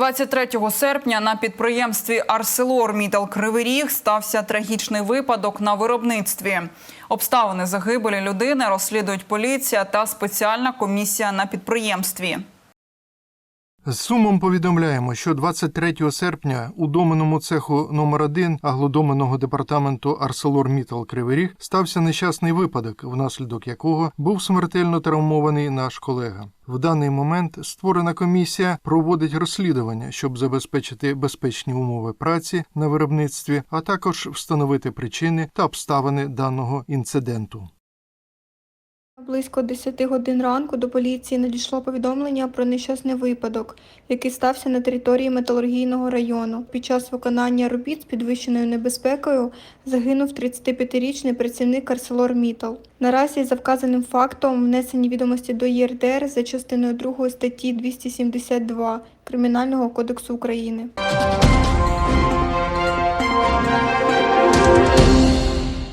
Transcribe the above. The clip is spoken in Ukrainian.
23 серпня на підприємстві Арселор Мітал Кривий Ріг стався трагічний випадок на виробництві. Обставини загибелі людини розслідують поліція та спеціальна комісія на підприємстві. З сумом повідомляємо, що 23 серпня у доменному цеху номер 1 аглодоменного департаменту ArcelorMittal Кривий Ріг стався нещасний випадок, внаслідок якого був смертельно травмований наш колега. В даний момент створена комісія проводить розслідування, щоб забезпечити безпечні умови праці на виробництві, а також встановити причини та обставини даного інциденту. Близько 10 годин ранку до поліції надійшло повідомлення про нещасний випадок, який стався на території металургійного району. Під час виконання робіт з підвищеною небезпекою загинув 35-річний працівник ArcelorMittal. Наразі за вказаним фактом внесені відомості до ЄРДР за частиною 2 статті 272 Кримінального кодексу України.